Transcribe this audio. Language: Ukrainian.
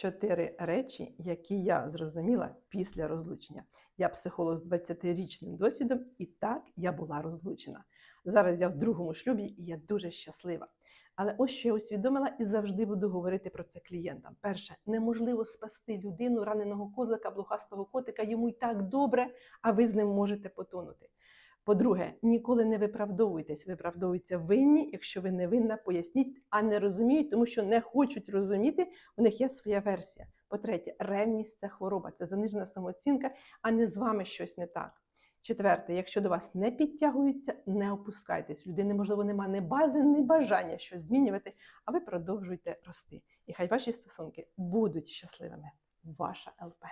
Чотири речі, які я зрозуміла після розлучення. Я психолог з 20-річним досвідом, і так я була розлучена. Зараз я в другому шлюбі і я дуже щаслива. Але ось що я усвідомила і завжди буду говорити про це клієнтам. Перше, неможливо спасти людину, раненого козлика, блохастого котика, йому й так добре, а ви з ним можете потонути. По-друге, ніколи не виправдовуйтесь. Виправдовуються винні. Якщо ви не винна, поясніть, а не розуміють, тому що не хочуть розуміти. У них є своя версія. По-третє, ревність це хвороба, це занижена самооцінка, а не з вами щось не так. Четверте, якщо до вас не підтягуються, не опускайтесь. Людини, можливо, немає ні бази, ні бажання щось змінювати, а ви продовжуйте рости. І хай ваші стосунки будуть щасливими. Ваша ЛП.